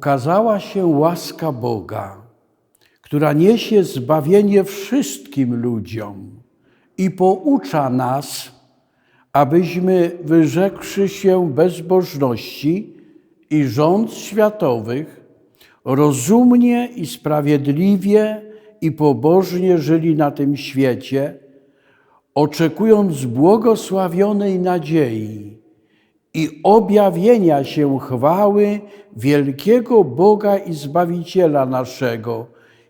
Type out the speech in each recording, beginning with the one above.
ukazała się łaska Boga, która niesie zbawienie wszystkim ludziom i poucza nas, abyśmy, wyrzekłszy się bezbożności i rząd światowych, rozumnie i sprawiedliwie i pobożnie żyli na tym świecie, oczekując błogosławionej nadziei i objawienia się chwały wielkiego Boga i Zbawiciela naszego,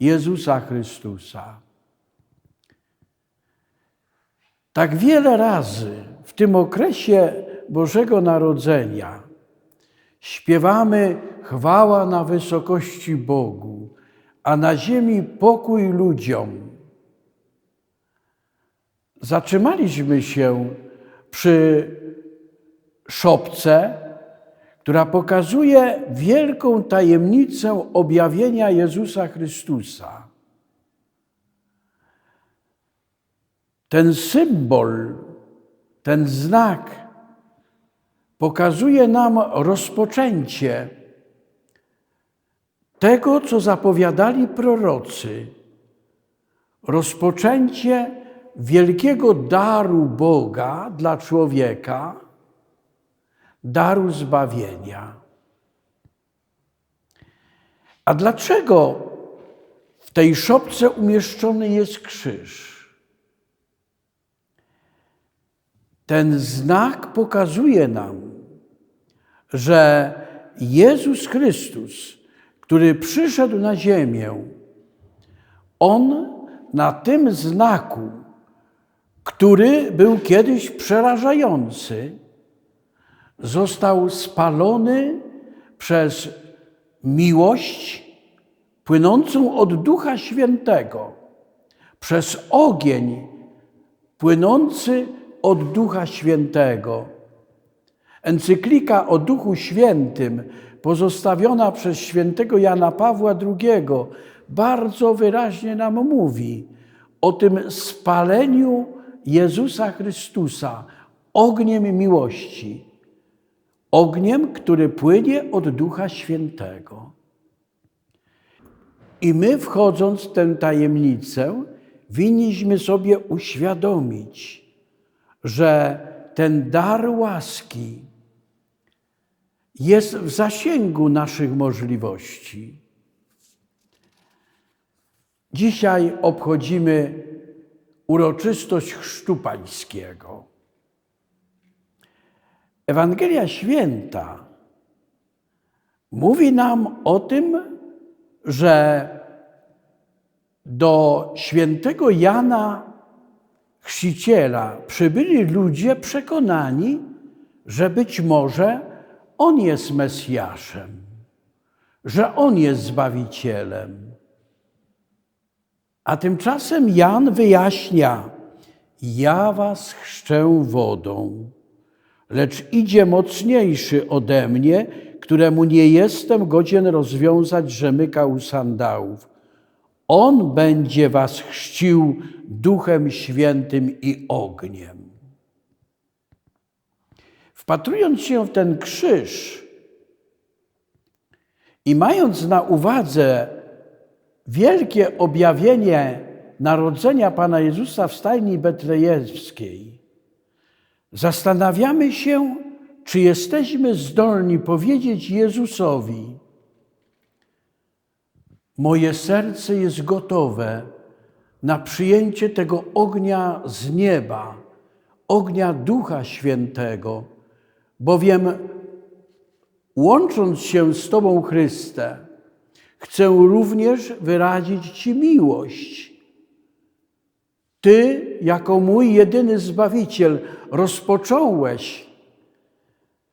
Jezusa Chrystusa. Tak wiele razy w tym okresie Bożego Narodzenia śpiewamy chwała na wysokości Bogu, a na ziemi pokój ludziom. Zatrzymaliśmy się przy szopce, która pokazuje wielką tajemnicę objawienia Jezusa Chrystusa. Ten symbol, ten znak pokazuje nam rozpoczęcie tego, co zapowiadali prorocy. Rozpoczęcie wielkiego daru Boga dla człowieka, daru zbawienia. A dlaczego w tej szopce umieszczony jest krzyż? Ten znak pokazuje nam, że Jezus Chrystus, który przyszedł na ziemię, On na tym znaku, który był kiedyś przerażający, został spalony przez miłość płynącą od Ducha Świętego, przez ogień płynący od Ducha Świętego. Encyklika o Duchu Świętym, pozostawiona przez świętego Jana Pawła II, bardzo wyraźnie nam mówi o tym spaleniu Jezusa Chrystusa ogniem miłości, ogniem, który płynie od Ducha Świętego. I my, wchodząc w tę tajemnicę, winniśmy sobie uświadomić, że ten dar łaski jest w zasięgu naszych możliwości. Dzisiaj obchodzimy uroczystość Chrztu Pańskiego. Ewangelia Święta mówi nam o tym, że do świętego Jana Chrzciciela przybyli ludzie przekonani, że być może on jest Mesjaszem, że on jest Zbawicielem. A tymczasem Jan wyjaśnia: Ja was chrzczę wodą, lecz idzie mocniejszy ode mnie, któremu nie jestem godzien rozwiązać rzemyka u sandałów. On będzie was chrzcił Duchem Świętym i ogniem. Wpatrując się w ten krzyż i mając na uwadze wielkie objawienie narodzenia Pana Jezusa w stajni betlejewskiej, zastanawiamy się, czy jesteśmy zdolni powiedzieć Jezusowi: Moje serce jest gotowe na przyjęcie tego ognia z nieba, ognia Ducha Świętego, bowiem łącząc się z Tobą, Chryste, chcę również wyrazić Ci miłość. Ty, jako mój jedyny Zbawiciel, rozpocząłeś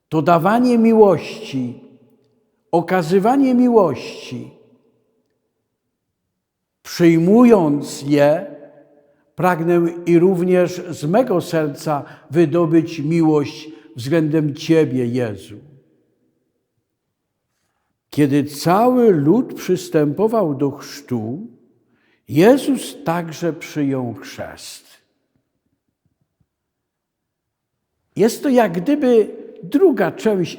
to dawanie miłości, okazywanie miłości. Przyjmując je, pragnę i również z mego serca wydobyć miłość względem Ciebie, Jezu. Kiedy cały lud przystępował do chrztu, Jezus także przyjął chrzest. Jest to jak gdyby druga część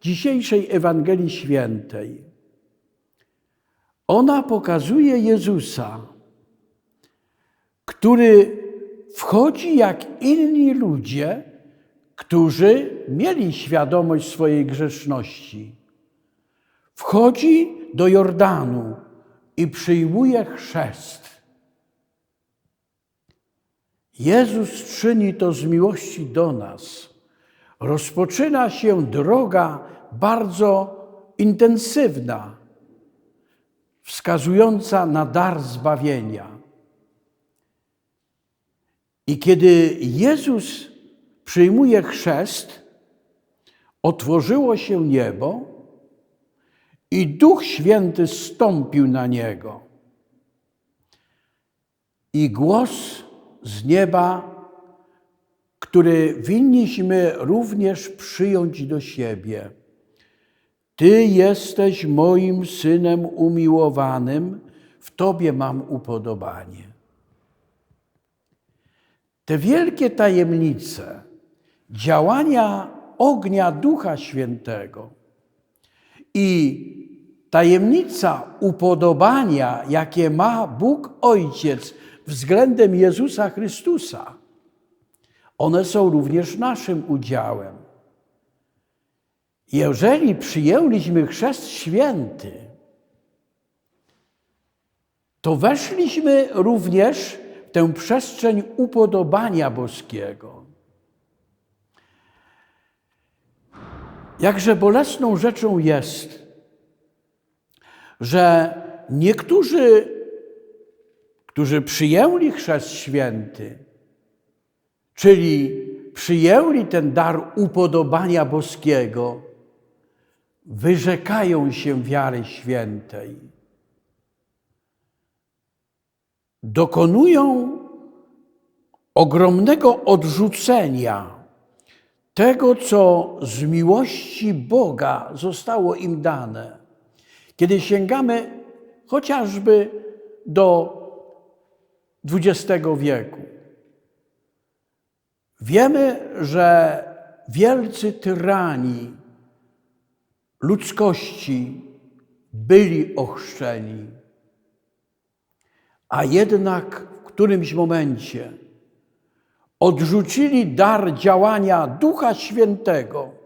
dzisiejszej Ewangelii Świętej. Ona pokazuje Jezusa, który wchodzi jak inni ludzie, którzy mieli świadomość swojej grzeszności. Wchodzi do Jordanu i przyjmuje chrzest. Jezus czyni to z miłości do nas. Rozpoczyna się droga bardzo intensywna, wskazująca na dar zbawienia. I kiedy Jezus przyjmuje chrzest, otworzyło się niebo i Duch Święty stąpił na niego. I głos z nieba, który winniśmy również przyjąć do siebie. Ty jesteś moim synem umiłowanym, w Tobie mam upodobanie. Te wielkie tajemnice działania ognia Ducha Świętego i tajemnica upodobania, jakie ma Bóg Ojciec względem Jezusa Chrystusa, one są również naszym udziałem. Jeżeli przyjęliśmy chrzest święty, to weszliśmy również w tę przestrzeń upodobania boskiego. Jakże bolesną rzeczą jest, że niektórzy, którzy przyjęli chrzest święty, czyli przyjęli ten dar upodobania boskiego, wyrzekają się wiary świętej. Dokonują ogromnego odrzucenia tego, co z miłości Boga zostało im dane. Kiedy sięgamy chociażby do XX wieku, wiemy, że wielcy tyrani ludzkości byli ochrzczeni, a jednak w którymś momencie odrzucili dar działania Ducha Świętego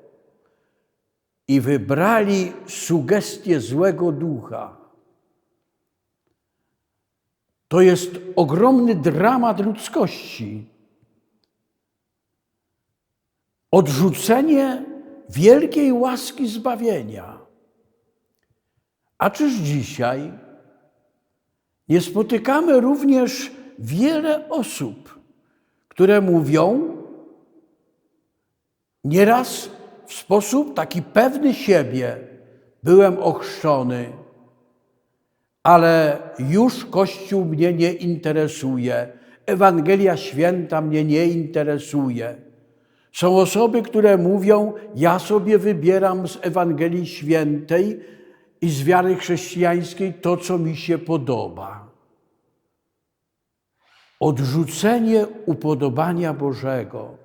i wybrali sugestie złego ducha. To jest ogromny dramat ludzkości. Odrzucenie wielkiej łaski zbawienia. A czyż dzisiaj nie spotykamy również wiele osób, które mówią nieraz w sposób taki pewny siebie: Byłem ochrzczony, ale już Kościół mnie nie interesuje, Ewangelia Święta mnie nie interesuje. Są osoby, które mówią: Ja sobie wybieram z Ewangelii Świętej i z wiary chrześcijańskiej to, co mi się podoba. Odrzucenie upodobania Bożego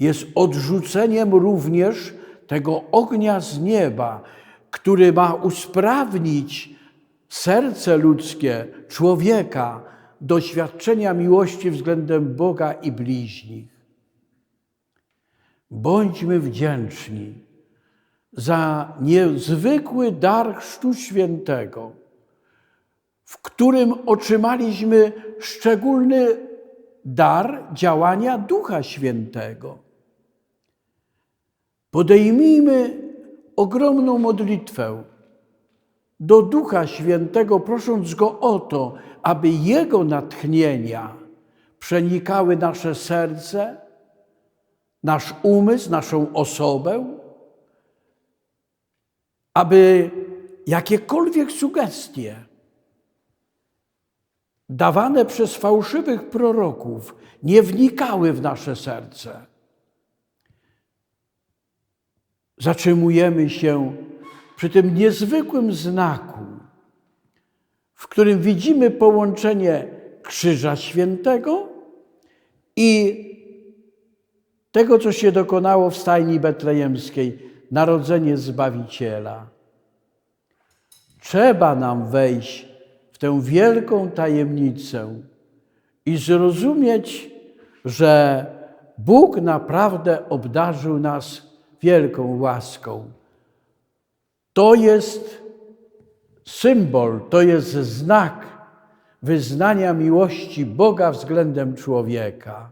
jest odrzuceniem również tego ognia z nieba, który ma usprawnić serce ludzkie, człowieka, doświadczenia miłości względem Boga i bliźnich. Bądźmy wdzięczni za niezwykły dar Chrztu Świętego, w którym otrzymaliśmy szczególny dar działania Ducha Świętego. Podejmijmy ogromną modlitwę do Ducha Świętego, prosząc Go o to, aby Jego natchnienia przenikały nasze serce, nasz umysł, naszą osobę, aby jakiekolwiek sugestie dawane przez fałszywych proroków nie wnikały w nasze serce. Zatrzymujemy się przy tym niezwykłym znaku, w którym widzimy połączenie Krzyża Świętego i tego, co się dokonało w stajni betlejemskiej, narodzenie Zbawiciela. Trzeba nam wejść w tę wielką tajemnicę i zrozumieć, że Bóg naprawdę obdarzył nas wielką łaską. To jest symbol, to jest znak wyznania miłości Boga względem człowieka.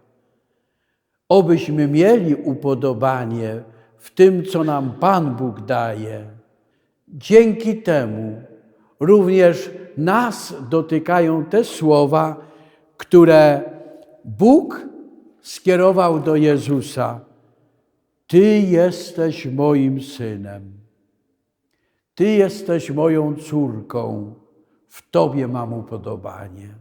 Obyśmy mieli upodobanie w tym, co nam Pan Bóg daje. Dzięki temu również nas dotykają te słowa, które Bóg skierował do Jezusa. Ty jesteś moim synem. Ty jesteś moją córką. W Tobie mam upodobanie.